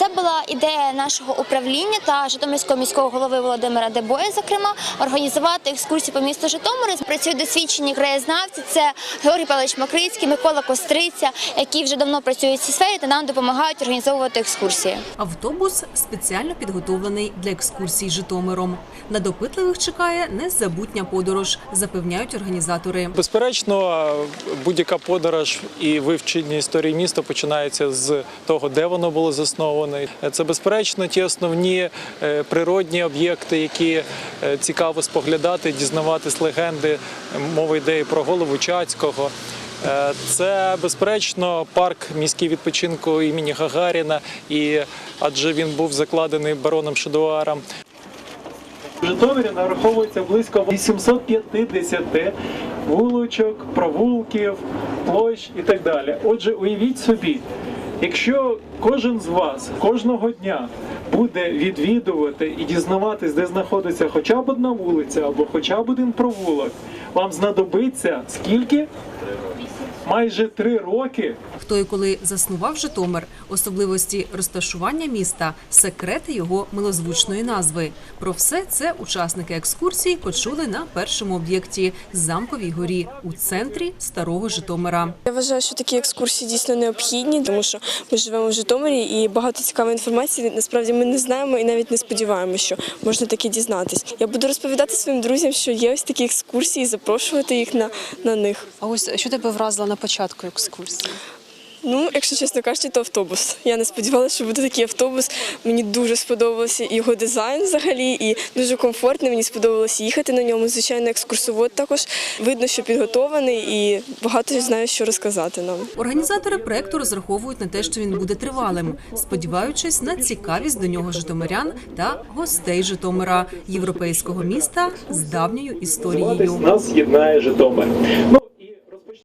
Це була ідея нашого управління та Житомирського міського голови Володимира Дебоя, зокрема, організувати екскурсії по місту Житомиру. Працюють досвідчені краєзнавці. Це Георгій Павлович Макрицький, Микола Костриця, які вже давно працюють в цій сфері та нам допомагають організовувати екскурсії. Автобус спеціально підготовлений для екскурсій Житомиром. На допитливих чекає незабутня подорож, запевняють організатори. Безперечно, будь-яка подорож і вивчення історії міста починається з того, де воно було засноване. Це безперечно ті основні е, природні об'єкти, які е, цікаво споглядати, дізнаватись легенди. Мова йде і про голову Чацького. Е, Це безперечно парк міський відпочинку імені Гагаріна, і адже він був закладений бароном Шедуаром. В Житомирі нараховується близько 850 вуличок, провулків, площ і так далі. Отже, уявіть собі, якщо кожен з вас кожного дня буде відвідувати і дізнаватись, де знаходиться хоча б одна вулиця або хоча б один провулок, вам знадобиться скільки? Майже три роки Хто і коли заснував Житомир, особливості розташування міста, секрети його милозвучної назви. Про все це учасники екскурсії почули на першому об'єкті замковій горі у центрі старого Житомира. Я вважаю, що такі екскурсії дійсно необхідні, тому що ми живемо в Житомирі і багато цікавої інформації насправді ми не знаємо і навіть не сподіваємося, що можна таке дізнатись. Я буду розповідати своїм друзям, що є ось такі екскурсії, і запрошувати їх на, на них. А ось що тебе вразило на початку екскурсії? Ну, якщо чесно кажучи, то автобус. Я не сподівалася, що буде такий автобус. Мені дуже сподобався його дизайн взагалі, і дуже комфортно. Мені сподобалося їхати на ньому. Звичайно, екскурсовод також видно, що підготований і багато знає, що розказати нам. Організатори проекту розраховують на те, що він буде тривалим, сподіваючись на цікавість до нього житомирян та гостей Житомира, європейського міста з давньою історією. нас єднає Житомир.